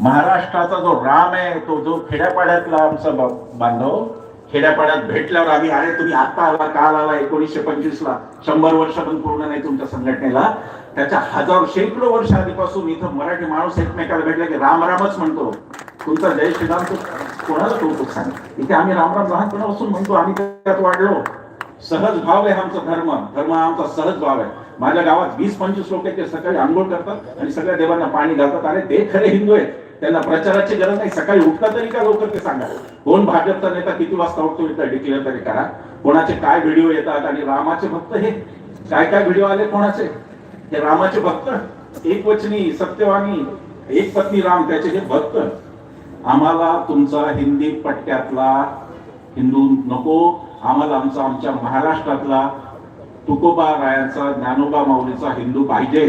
महाराष्ट्राचा जो राम आहे तो जो खेड्यापाड्यातला आमचा बांधव खेड्यापाड्यात भेटल्यावर आम्ही अरे तुम्ही आता आला काल आला एकोणीसशे पंचवीस ला शंभर वर्ष पण पूर्ण नाही तुमच्या संघटनेला. त्याच्या हजारो शेकडो वर्ष आधीपासून इथं मराठी माणूस एकमेकाला भेटला की राम रामच म्हणतो. तुमचा जय श्रीराम तो कोणाला कौतुक सांग इथे आम्ही राम राम लहानपणापासून म्हणतो? आम्ही त्यात वाढलो. सहज भाव आहे आमचा धर्म. धर्म आमचा सहज भाव आहे. माझ्या गावात वीस पंचवीस लोक आहेत ते सकाळी आंघोळ करतात आणि सगळ्या देवांना पाणी घालतात. अरे ते खरे हिंदू आहेत. त्यांना प्रचाराची गरज नाही. सकाळी उठता तरी का लवकर ते सांगा. कोण भाजपचा नेता किती वाजता उठतो इथं डिक्लेअर तरी करा. कोणाचे काय व्हिडिओ येतात आणि रामाचे भक्त हे? काय काय व्हिडिओ आले कोणाचे? हे रामाचे भक्त? एक वचनी सत्यवानी एक पत्नी राम त्याचे हे भक्त. आम्हाला तुमचा हिंदी पट्ट्यातला हिंदू नको. आम्हाला आमचा आमच्या महाराष्ट्रातला तुकोबा रायांचा ज्ञानोबा माऊलीचा हिंदू पाहिजे.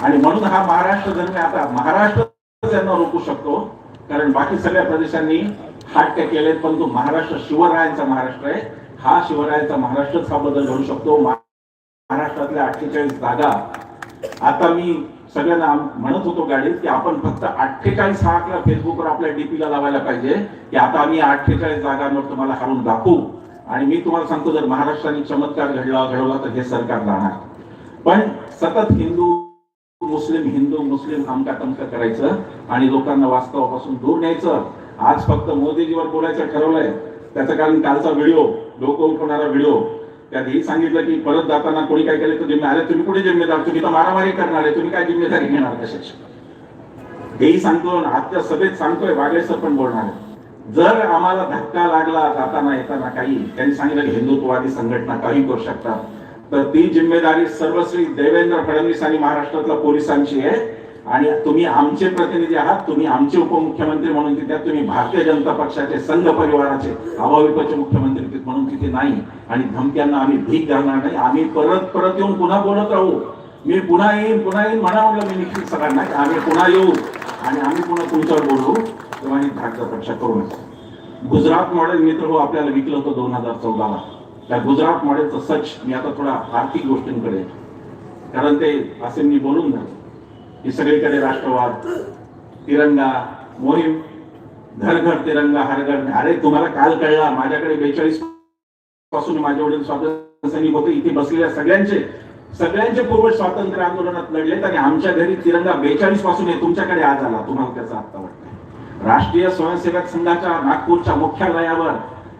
आणि म्हणून हा महाराष्ट्र धर्म आता महाराष्ट्र त्यांना रोखू शकतो. कारण बाकी सगळ्या प्रदेशांनी हाट्य केलेत परंतु महाराष्ट्र शिवरायांचा महाराष्ट्र आहे. हा शिवरायांचा महाराष्ट्रच हा बदल घडू शकतो. महाराष्ट्रातल्या अठ्ठेचाळीस जागा. आता मी सगळ्यांना म्हणत होतो गाडीत की आपण फक्त अठ्ठेचाळीस हा आकडा फेसबुकवर आपल्या डीपीला लावायला पाहिजे. की आता आम्ही अठ्ठेचाळीस जागांवर तुम्हाला हरून दाखवू. आणि मी तुम्हाला सांगतो जर महाराष्ट्राने चमत्कार घडला घडवला तर हे सरकार राहणार. पण सतत हिंदू मुस्लिम हिंदू मुस्लिम आमका तमका करायचं आणि लोकांना वास्तवापासून दूर न्यायचं. आज फक्त मोदीजीवर बोलायचं ठरवलंय. त्याचं कारण कालचा व्हिडिओ डोकं उठवणारा व्हिडिओ. त्यात हे सांगितलं की परत जाताना कोणी काय केलं तर जिम्मे अरे तुम्ही कुठे जिम्मेदार? तुम्ही तर मारामारी करणार आहे. तुम्ही काय जिम्मेदारी घेणार? कशाची हेही सांगतो आजच्या सभेत सांगतोय वागेसर पण बोलणार आहे. जर आम्हाला धक्का लागला जाताना येताना काही त्यांनी सांगितलं की हिंदुत्ववादी संघटना काही करू शकतात. तर ती जिम्मेदारी सर्वश्री देवेंद्र फडणवीस आणि महाराष्ट्रातल्या पोलिसांची आहे. आणि तुम्ही आमचे प्रतिनिधी आहात तुम्ही आमचे उपमुख्यमंत्री म्हणून तिथे तुम्ही भारतीय जनता पक्षाचे संघ परिवाराचे अभाविपचे मुख्यमंत्री म्हणून तिथे नाही. आणि धमक्यांना आम्ही भीक घालणार नाही. आम्ही परत परत येऊन पुन्हा बोलत राहू. मी पुन्हा येईन पुन्हा येईन म्हणा मी निश्चित सगळ्यांना की आम्ही पुन्हा येऊ. आणि आम्ही पुन्हा तुमच्यावर बोलू. तेव्हा धाकचा गुजरात मॉडेल मित्र हो आपल्याला विकलं होतं दोन हजार चौदाला. त्या गुजरात मॉडेलचं सच मी आता थोडा आर्थिक गोष्टींकडे कारण ते असे मी बोलून झालं की सगळीकडे राष्ट्रवाद तिरंगा मोहीम घर घर तिरंगा हर घर अरे तुम्हाला काल कळला माझ्याकडे बेचाळीसपासून माझे वडील स्वातंत्र्य सैनिक होते इथे बसलेल्या सगळ्यांचे सगळ्यांचे पूर्व स्वातंत्र्य आंदोलनात लढलेत आणि आमच्या घरी तिरंगा बेचाळीसपासून आहे तुमच्याकडे आज आला तुम्हाला त्याचा आत्ता वाटतंय. राष्ट्रीय स्वयंसेवक संघाच्या नागपूरच्या मुख्यालयावर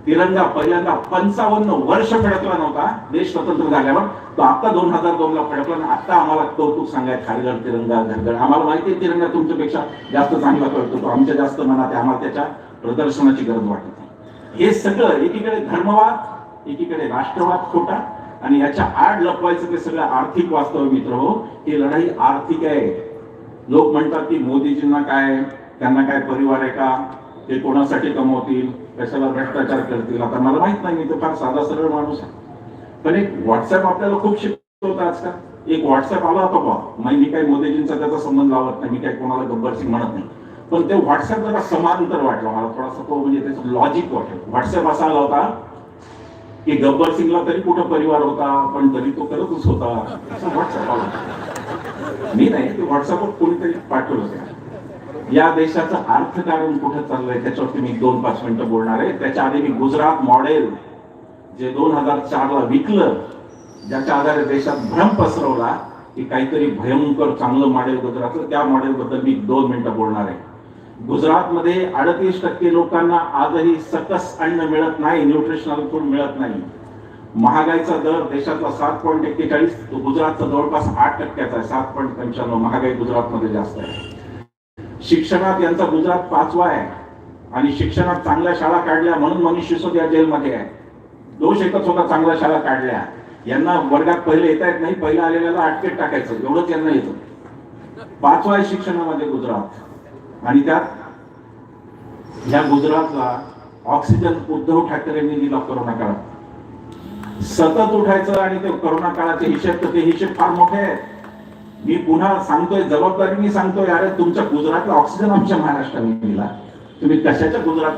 तिरंगा पहिल्यांदा पंचावन्न वर्ष फडकला नव्हता. देश स्वतंत्र झाल्यावर तो आता दोन हजार दोन ला फडकला आणि आता आम्हाला कौतुक सांगाय खारगड तिरंगा घरगड आम्हाला माहिती आहे तिरंगा तुमच्यापेक्षा जास्त चांगला कळतो. तो आमच्या जास्त मनात आहे. आम्हाला त्याच्या प्रदर्शनाची गरज वाटत नाही. हे सगळं एकीकडे धर्मवाद एकीकडे राष्ट्रवाद खोटा आणि याच्या आड लपवायचं ते सगळं आर्थिक वास्तव मित्र हो. ही लढाई आर्थिक आहे. लोक म्हणतात की मोदीजींना काय त्यांना काय परिवार आहे का? ते कोणासाठी कमवतील? कशाला भ्रष्टाचार करतील? आता मला माहीत नाही मी तर फार साधा सरळ माणूस आहे. पण एक व्हॉट्सअप आपल्याला खूप शिकवत आजकाल. एक व्हॉट्सअप आला होता बा मग मी काही मोदीजींचा त्याचा संबंध लावत नाही मी काही कोणाला गब्बर सिंग म्हणत नाही. पण ते व्हॉट्सअप जरा समांतर वाटलं मला. थोडासा तो म्हणजे त्याचं लॉजिक वाटलं. व्हॉट्सअप असा आला होता की गब्बर सिंगला तरी कुठं परिवार होता पण तरी तो करतच होता. असं व्हॉट्सअप आला मी नाही ते व्हॉट्सअपवर कोणीतरी पाठवलं त्या या देशाचं अर्थकारण कुठं चाललंय त्याच्यावरती मी दोन पाच मिनिटं बोलणार आहे. त्याच्या आधी मी गुजरात मॉडेल जे दोन हजार चारला विकलं ज्याच्या आधारे देशात भ्रम पसरवला की काहीतरी भयंकर चांगलं मॉडेल गुजरातचं त्या मॉडेलबद्दल मी दोन मिनिटं बोलणार आहे. गुजरातमध्ये अडतीस टक्के लोकांना आजही सकस अन्न मिळत नाही न्यूट्रिशनल फूड मिळत नाही. महागाईचा दर देशातला सात पॉईंट एक्केचाळीस तो गुजरातचा जवळपास आठ टक्क्याचा आहे सात पॉईंट पंच्याण्णव महागाई गुजरातमध्ये जास्त आहे. शिक्षणात यांचा गुजरात पाचवा आहे. आणि शिक्षणात चांगल्या शाळा काढल्या म्हणून मनीष सिसोदिया जेलमध्ये आहे. दोष एकच होता चांगल्या शाळा काढल्या. यांना वर्गात पहिले येता येत नाही पहिला आलेल्याला अटकेत टाकायचं. एवढंच यांना येतं. पाचवा आहे शिक्षणामध्ये गुजरात. आणि त्यात या गुजरातला ऑक्सिजन उद्धव ठाकरेंनी दिला कोरोना काळात. सतत उठायचं आणि ते कोरोना काळाचे हिशेब तर ते हिशेब फार मोठे आहेत. मी पुन्हा सांगतोय जबाबदारीने सांगतोय अरे तुमच्या गुजरातला ऑक्सिजन आमच्या महाराष्ट्राने दिला. तुम्ही कशाच्या गुजरात